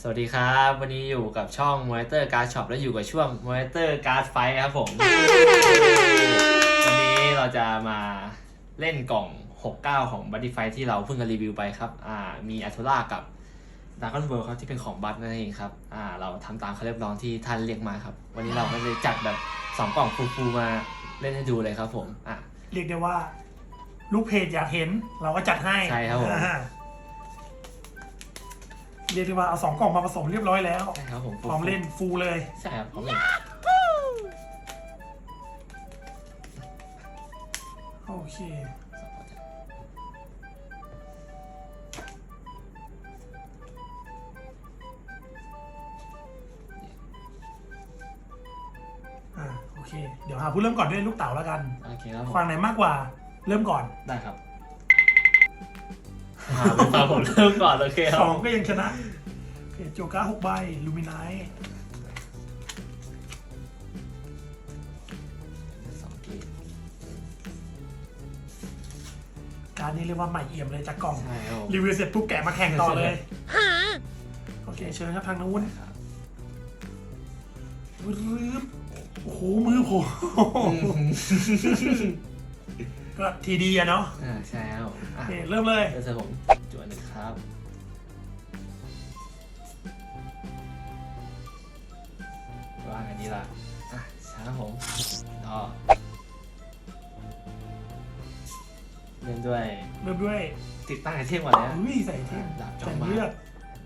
สวัสดีครับ วันนี้อยู่กับช่อง Monitor Card Shop และอยู่กับช่วง Monitor Card Fight ครับผม วันนี้เราจะมาเล่นกล่อง 69 ของ b u d d y Fight ที่เราเพิ่งจะรีวิวไปครับ อ่า มีอั t โ l ล่ากับ Dragon World ครับที่เป็นของบัตนั่นเองครับ อ่า เราทำตามคำเรียกร้องที่ท่านเรียกมาครับ วันนี้เราก็เลยจัดแบบ 2 กล่องฟูๆมาเล่นให้ดูเลยครับผม อ่าเรียกได้ว่า ลูกเพจอยากเห็นเราก็จัดให้ ใช่ครับผม อ่า เรียกได้ว่าเอาสองกล่องมาผสมเรียบร้อยแล้วใช่ครับผมพร้อมเล่นฟูลเลย ใช่ครับพร้อมเล่นโอเค อ่าโอเค เดี๋ยวหาผู้เริ่มก่อนด้วยลูกเต๋าแล้วกันโอเคครับผมฟังไหนมากกว่าเริ่มก่อน ได้ครับ อ่าเป็นตามผมเริ่มก่อนโอเคครัสบองก็ยังชนะโอเคโจก้าหกใบลูมินายสองเกมการนี้เรียกว่าใหม่เอี่ยมเลยจากกล่อง ใช่ครับผม รีวิวเสร็จปุ๊บแกะมาแข่งต่อเลย โอเค เชิญครับทางนู้นครับ รึบโอ้โห มือผม ก็ทีดีอะเนาะอ่าใช่ครับผมโออะเคเริ่มเลยเดี๋ยวเจอผมจวนหนึ่งครับวางอันนี้ละอะใช่ครับผมต่อเล่นด้วยเริ่มด้วยติดตั้งไอเทมก่อนนะอุ้ยใส่เทมดาบจอใส่มมาเลือด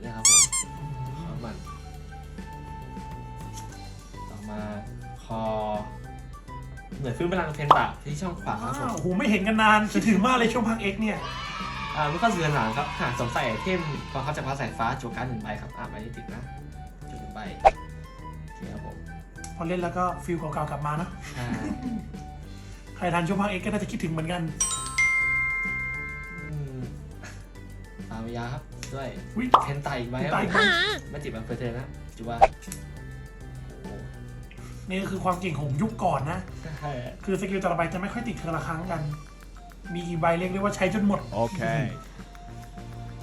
เนี่ยครับผม เหมือนฟื้นพลังเพนตะที่ช่องขวาครับผอ้าวมโอ้โหไม่เห็นกันนานคิดถึงมากเลยช่วงพักเอ็กเนี่ยอ่าลูกก็เสือหลังครับหากสวมใส่ไอเทมกองทัพจักรพรรดิสายฟ้าโจการดหนึ่งใบครับอ่าใบที่ติดนะจุดหนึ่งใบโอเคครับผมพอเล่นแล้วก็ฟิลเก่าๆกลับมาเนาะใช่ใครทันช่วงพักเอ็กก็น่าจะคิดถึงเหมือนกันอืมฟาร์มยาครับด้วยอุ้ยเพนตาอีกใบครับตายผมไปไม่ติดบังเฟอร์เทอร์นะจูว่าโอ้ นี่ก็คือความเก่งของยุคก่อนนะ ใช่ คือสกิลแต่ละใบจะไม่ค่อยติดเทอละครั้งกัน มีกี่ใบเรียกได้ว่าใช้จนหมด Okay.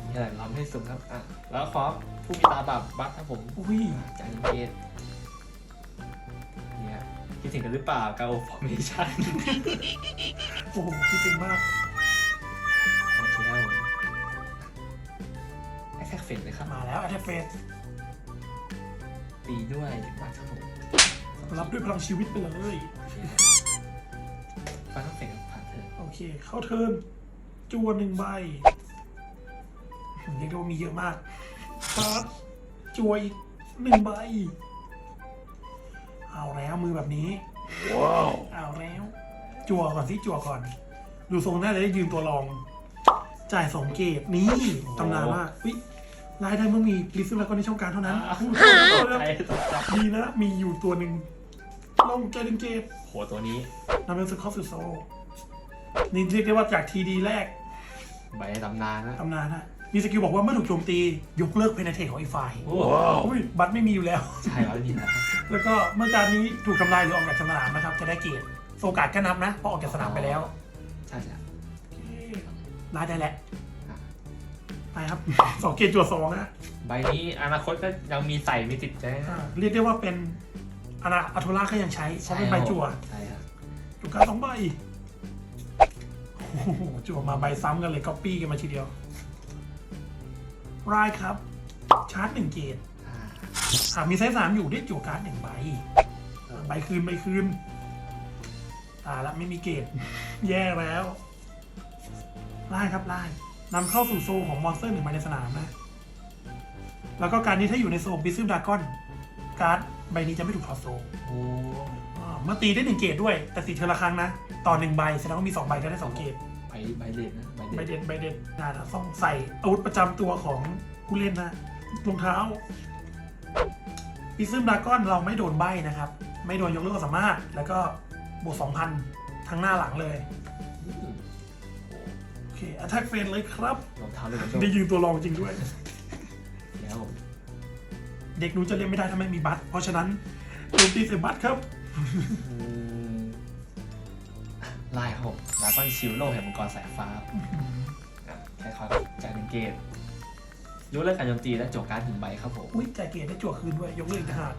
นี่แหละล้ำให้สุดครับ อะ แล้วขอผู้มีตาบาปบัตครับผมอุ้ย จานเกตเนี่ยคิดถึงกันหรือเปล่ากาโอฟอร์เมชั่นโอ้โหคิดถึงมาก โอเคครับผมแอคแท็กเฟนเลยครับ มาแล้วอัตเฟสตีด้วยมาครับผม รับด้วยพลังชีวิตไปเลยฟันต้องเฟนกับผ่านเถอะโอเค เข้าเทิร์นจวนหนึ่งใบเรียกได้ว่ามีเยอะมากปั๊บจวยอีกหนึ่งใบ เอาแล้วมือแบบนี้ Wow. เอาแล้ว จั่วก่อนสิจั่วก่อน ดูทรงน่าจะได้ยืนตัวรอง จ่ายสองเกตนี่ตำนานมากวิรายได้เมื่อมีลิซึมแล้วก็ในช่องการเท่านั้นอ้าวพูดตกใจตกใจ ดีนะ มีอยู่ตัวหนึ่ง ลงใจดึงเกตโหตัวนี้นำเป็นสึกเข้าสู่โซนี่เรียกได้ว่าจากทีดีแรก ใบตำนานนะ ตำนานฮะมีสกิลบอกว่าเมื่อถูกโจมตี ยกเลิกเพนเทของอีกฝ่ายโอ้อุ้ยบัตรไม่มีอยู่แล้ว ใช่แล้วนี่นะแล้วก็เมื่อการนี้ถูกทำลายหรือออกจากสนามนะครับ จะได้เกียรติโอกาสก็นับนะเพราะออกจากสนามไปแล้วใช่ใช่ไล่ได้แหละไปครับสองเกตจั่วสองนะใบนี้อนาคตก็ยังมีใส่มีติดใจนะอ่เรียกได้ว่าเป็น อนาอัโทล่าก็ยังใช้เพราะเป็นใบจั่วใช่ครับจุกการสองใบโอ้โหจั่วมาใบซ้ำกันเลยก๊อปปี้กันมาทีเดียวรายครับ ชาร์จหนึ่งเกตอ่าหากมีไซส์สามอยู่ได้จั่วการ์ดหนึ่งใบอ่าใบคืนใบคืนตายละไม่มีเกตแย่แล้วไล่ครับไล่นำเข้าสู่โซลของมอนสเตอร์หนึ่งใบในสนามนะ แล้วก็การนี้ถ้าอยู่ในโซลบิซึมดากอน การ์ดใบนี้จะไม่ถูกถอดโซลโอ้อ่าเมื่อตีได้หนึ่งเกตด้วย แต่ติดเทอละครั้งนะ ต่อหนึ่งใบแสดงว่ามีสองใบจะได้สองเกต ใบใบเด็ดนะใบใบเด็ดเด่นใบเด่นนะนะต้องใส่อาวุธประจำตัวของผู้เล่นนะรองเท้าพิซึมดากอนเราไม่โดนใบนะครับ ไม่โดนยกเลิกความสามารถ แล้วก็บวกสองพันทั้งหน้าหลังเลย อืมโอเคอั t แทกเฟนเลยครับ รองเท้าเลยมันโชได้ยืนตัวรองจริงด้วยแล้ว เด็กหนูจะเล่นไม่ได้ถ้าไม่มีบัตร เพราะฉะนั้นโจมตีเสียบัตรครับอืมลายหกดราก้อนชิลโลแห่งมังกรสายฟ้าอะแค่คอยจ่ายหนึ่งเกตยกเลิกการโจมตีและจบการดหนึ่งใบครับผมอุ้ยจ่ายเกรดได้จั่วคืนด้วย ยกเลิกอีกต่างหาก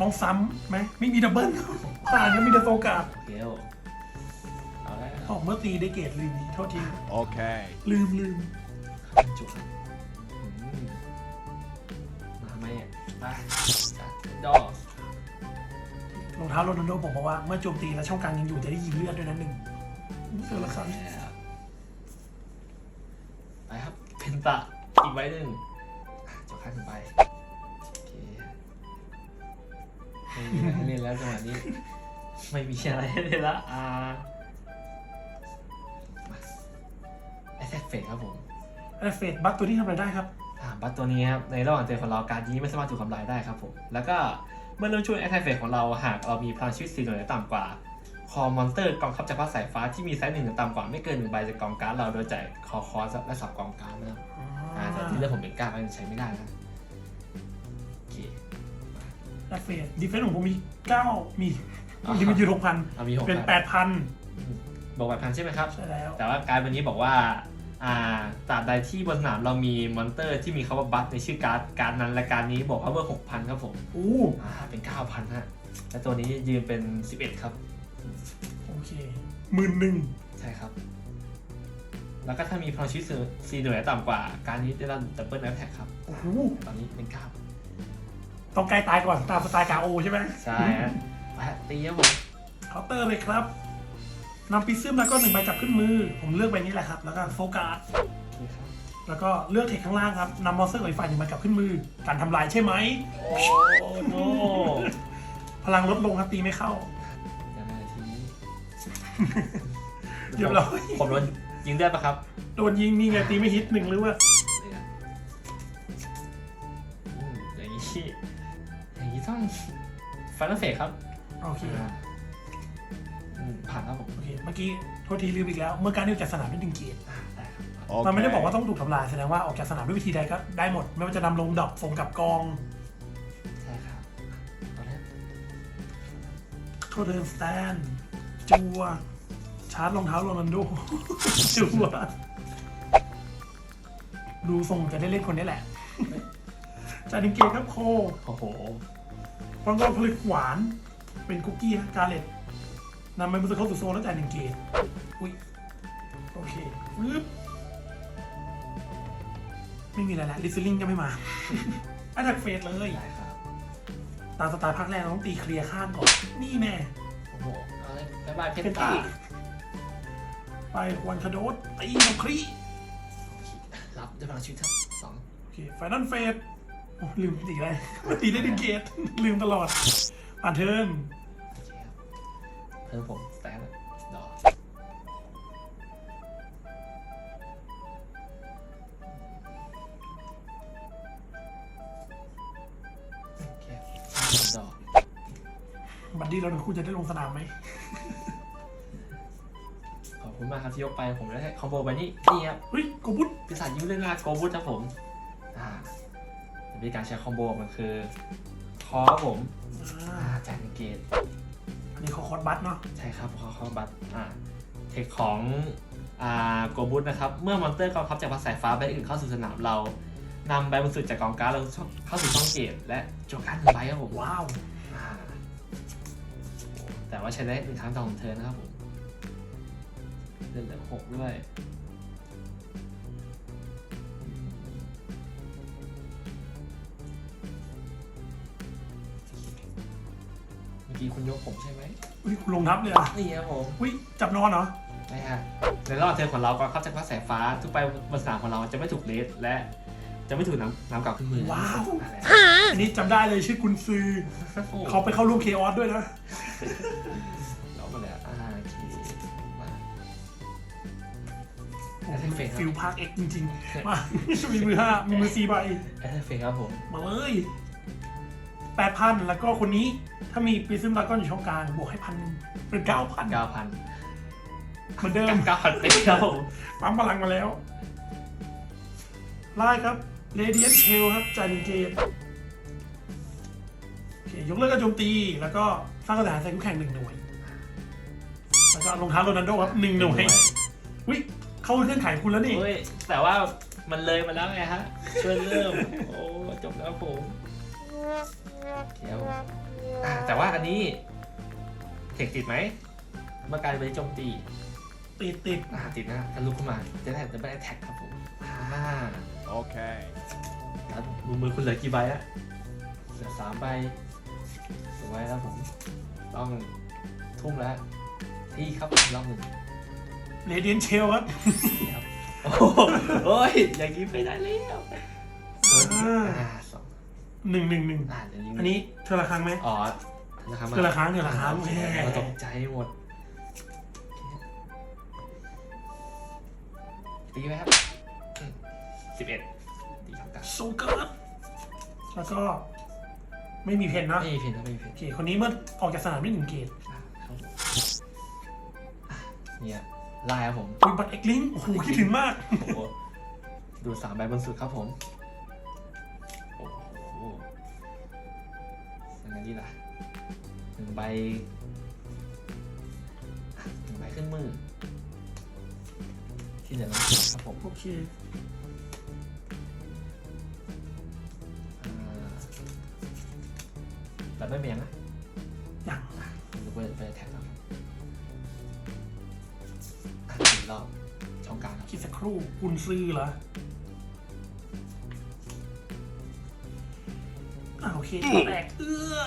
ต้องซ้ำไหมไม่มีดับเบิลผ่านก็มีแต่โซกาดโอเคเอาแล้วออกเมื่อตีได้เกรดลืมนี่โทษที Okay. ลืมลืม จุก ไปดอกรองเท้าโรนัลโดผมบอกว่าเมื่อโจมตีแล้วช่องกลางยังอยู่จะได้ยิงเลือดด้วยนะหนึ่งเซอละครั้งไปครับ เพนตะอีกใบหนึ่งจบขั้นหนึ่งใบโอเคไม่มีอะไรให้เล่นแล้วจังหวะนี้ ไม่มีอะไรให้เล่นละอ่าแอสเซทเฟครับผมไอแอฟเฟดบัคตัวที่ทำอะไรได้ครับ บัตตัวนี้ครับในระหว่างเตือนของเราการนี้ไม่สามารถถูกทำลายได้ครับผมแล้วก็เมื่อเริ่มช่วยแอ t แท k เฟสของเราหากเรามีพลังชีวิตสีหน่วยต่ำกว่า คอมอนสเตอร์กองทัพจักรพรรดิสายฟ้าที่มีไซส์หนึ่งหรือต่ำกว่าไม่เกินหนึ่งใบจากกองการ์ดเราโดยจ่ายคอคอสและสับกองการ์ดนะครับอ่าแต่ที่เลือกผมเป็นก้าก็ยังใช้ไม่ได้นะโอเคแอฟเฟดดีเฟนส์ของผมมีเก้ามีมีมันอยู่หกพันเอามีหกเป็นพันแปดพันบอกแบบพันใช่ไหมครับใช่แล้วแต่ว่าการดวันนี้บอกว่า อ่าตราบใดที่บนสนามเรามีมอนเตอร์ที่มีคำว่าบัตในชื่อการ์ดการดนั้นและการดนี้บอกว่าเมื่อหกพันครับผมอู้อ่าเป็นเก้าพันฮะและตัวนี้ยืนเป็นสิบเอ็ดครับ โอเคหมื่นหนึ่งใช่ครับ แล้วก็ถ้ามีพลังชีวิตซีหน่วยต่ำกว่า การนี้ได้รับดับเบิลแอตแทกครับ โอ้โหตอนนี้เป็นเก้าต้องใกล้ตายก่อนตามสไตล์กาโอใช่ไหมใช่ฮะไปฮะตีครับผมเคาน์เตอร์เลยครับ นำปีซึมแล้วก็หนึ่งใบกลับขึ้นมือ ผมเลือกใบนี้แหละครับ แล้วก็โฟกัสโอเคครับแล้วก็เลือกเทคข้างล่างครับนำมอนสเตอร์ของอีกฝ่ายหนึ่งใบกลับขึ้นมือ การทำลายใช่ไหม โอ้โนพลังลดลงครับตีไม่เข้ายังไงทีนี้เรียบร้อยผมโดนยิงได้ปะครับโดนยิงนี่ไงตีไม่ฮิตหนึ่งหรือว่าอืมอย่างนี้อย่างนี้ต้องฟันเฟสครับ โอเคอ่าอืม ผ่านครับผมโอเคเมื่อกี้โทษทีลืมอีกแล้ว เมื่อการที่ออกจากสนามได้หนึ่งเกตอ่าได้ครับมันไม่ได้บอกว่า Okay. ต้องถูกทำลายแสดงว่าออกจากสนามด้วยวิธีใดก็ได้หมด ไม่ว่าจะนำลงดอกส่งกับกองใช่ครับเอาละโทเทิร์นสแตนจัวชาร์จรองเท้าโรนัลโดจัวดูทรงจะได้เล่นคนนี้แหละจาดิงเกตครับโคโอ้โหฟังก็ผลิตหวาน เป็นคุกกี้นะกาเลต นำไปมันจะเข้าสู่โซนแล้วจ่ายหนึ่งเกตอุ้ยโอเคปึ๊บไม่มีอะไรแล้วลิซลิงก็ไม่มาอันดักเฟสเลยได้ครับตามสไตล์ภาคแรกเราต้องตีเคลียร์ข้างก่อน นี่แน่โอ้โหเอาเลยบ๊ายบายเพเพชนรต้าตาไปควันคาโดสตีนกครีรับด้วยพลังชีวิตครับสองโอเคไฟนอลเฟสโอ้ลืมตีอะไรตีได้หนึ่งเกตลืมตลอดผ่านเทิร์นโอเคครับ เพิ่มผมสแตนดอกโอเคดอกบัดดี้เราหนึ่งคู่จะได้ลงสนามไหม ขอบคุณมากครับที่ยกไปผมได้คอมโบไปนี่นี่ครับเฮ้ยโกบุตปีศาจยิ้มเล่นลาโกบุตครับผม อ่าวิธีการใช้คอมโบมันคือคอครับผมอ่าอ่าจ่ายหนึ่งเกตอั นนี้เขาคอร์ดบัตเนาะใช่ครับเขาเขาบัตรอ่าเทคของอ่าโกบุตนะครับ เมื่อมอนเตอร์กองทัพจากภาษาสายฟ้าใบอื่นเข้าสู่สนามเรานำใบบรรจุจากกองการ์ดเราเข้าสู่ช่องเกตและโจกการ์ดหนึ่งใบครับผมว้าวอ่าแต่ว่าใช้ได้หนึ่งครั้งต่อหนึ่งเทิร์นนะครับผมเลือดเหลือหกด้วยเมื่อกี้คุณยกผมใช่ไหม อุ้ยคุณลงทับเลยเหรอะนี่ครับผมอุ้ยจับนอนเหรอนะฮะในรอบเทิร์นของเราก็เข้าจากภาษาสายฟ้าทุกไปบนสนามของเราจะไม่ถูกเลสและจะไม่ถูกน้ำน้ำกลับขึ้นมือว้าวนั่นแหละอันนี้จำได้เลยชื่อกุนซือเขาไปเข้าร่วมเคออสด้วยนะเรามาแล้วอ่าโอเคมาโอ้โหฟิลภาคเอ็กจริงๆมามีมือห้ามีมือสี่ใบแอสเฟครับผมมาเลย แปดพันแล้วก็คนนี้ถ้ามีปีซึมดากอนอยู่ช่องกลางบวกให้พันหนึ่งเป็นเก้าพันเก้าพันเหมือนเดิมเก้าพันเป็นครับผมปั๊มพลังมาแล้วไล่ครับเรเดียนเชลครับจานิเกตโอเคยกเลิกการโจมตี แล้วก็สร้างกระแสใส่คู่แข่งหนึ่งหน่วย แล้วก็รองเท้าโรนัลโดครับหนึ่งหน่วยวิเข้าเครื่องไขคุณแล้วนี่เฮ้ยแต่ว่ามันเลยมาแล้วไงฮะช่วยเริ่ม โอ้ จบแล้วผม เดี๋ยวอะแต่ว่าอันนี้ เทคติดไหมเมื่อการไปโจมตีติดติดอ่าติดนะถ้าลุกขึ้นมาจะได้จะไม่ได้แท็กครับผมอ่า Okay. แล้วมือมือคุณเหลือกี่ใบอะเหลือสามใบสวยแล้วผม ต้องทุ่มแล้วที่ครับอีกรอบหนึ่งเรเดียนเชลครับครับโอ้โหโอ้ยอย่างนี้ไม่ได้แล้วอ่าสอง หนึ่งหนึ่งหนึ่งอ่าเดี๋ยวนี้อันนี้เธอละครั้งไหมอ๋อนะครับเธอละครั้งเธอละครั้งโอเคแหมเราตกใจหมดตีไหมครับสิบเอ็ดตีทำกันโซเกิร์ตแล้วก็ไม่มีเพนเนาะไม่มีเพนครับไม่มีเพนโอเคคนนี้เมื่อออกจากสนามได้หนึ่งเกตอ่าครับผมอะเนี่ยไล่ครับผมอุ้ยบัตรเอ็กลิงโอ้โหคิดถึงมากโอ้โหดูสามใบบนสุดครับผม ยังไงดีล่ะหนึ่งใบอะหนึ่งใบขึ้นมือ ที่เหลือน้ำครับผมโอเคอ่าแบบไม่เมียงนะอย่างดูไปไปแท็กครับอะสี่รอบช่องกลางครับคิดสักครู่กุนซื้อเหรอ เคตัวแตกเอื้อ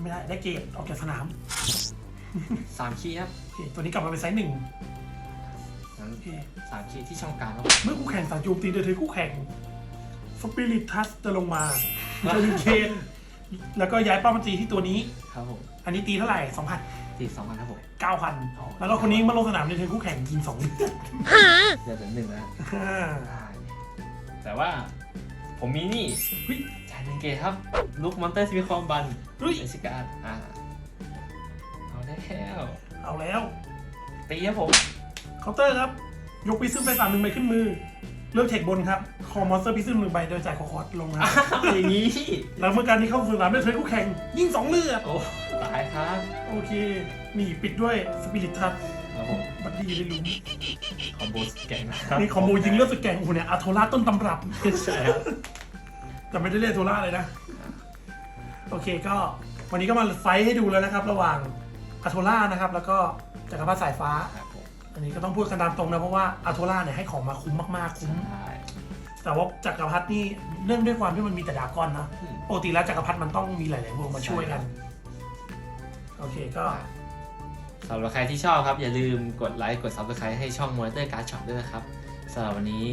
ไม่ได้ได้เกตออกจากสนามสามคีย์ครับโอเคตัวนี้กลับมาเป็นไซส์หนึ่งงั้นโอเคสามคีย์ที่ช่องกลางครับเมื่อคู่แข่งสั่งโจมตีโดยเธอคู่แข่งสปิริตทัสจะลงมาจะมีเคนแล้วก็ย้ายเป้ามาตีที่ตัวนี้ ครับผมอันนี้ตีเท่าไหร่สองพันตีสองพันครับผมเก้าพันแล้วก็คนนี้มาลงสนามในเธอคู่แข่งยิงสองเดือนหนึ่งแล้วอ่าได้แต่ว่าผมมีนี่เฮ้ยจ่าย หนึ่งเกตครับลุกมอนเตอร์ซีมีความบันเฮ้ยเอชิการ์ดอ่าเอาได้แล้วเอาแล้วตีครับผมเคาน์เตอร์ครับ ยกพิซึมไปสามหนึ่งใบขึ้นมือ เลือกเทคบนครับ คอมอนสเตอร์พิซึมหนึ่งใบโดยจ่ายคอคอร์ดลงครับอ้าวอย่างนี้แล้วเมื่อการที่เข้าสู่สนามด้วยเธอคู่แข่ง ยิงสองเลือดโอ้ตายครับโอเคนี่ปิดด้วยสปิริตทัสครับผมบัดดี้ได้ลุ้นคอมโบสแกงนะครับนี่คอมโบยิงเลือดสแกงโอ้โหเนี่ยอาโทราต้นตำรับใช่ครับ แต่ไม่ได้เรียกโทราเลยนะ โอเคก็วันนี้ก็มาไฟท์ให้ดูแล้วนะครับ ระหว่างอาโทรานะครับ แล้วก็จักรพรรดิสายฟ้า ครับผมอันนี้ก็ต้องพูดกันตามตรงนะ เพราะว่าอาโทราเนี่ยให้ของมาคุ้มมากๆคุ้ม ใช่แต่ว่าจักรพรรดินี่เนื่องด้วยความที่มันมีแต่ดรากอนนะอืม ปกติแล้วจักรพรรดิมันต้องมีหลายๆวงมาช่วยกัน โอเคก็ สำหรับใครที่ชอบครับ อย่าลืมกดไลค์ กด subscribe ให้ช่อง Monitor Card Shop ด้วยนะครับสำหรับวันนี้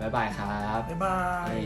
บ๊ายบายครับบ๊ายบายเอ้ย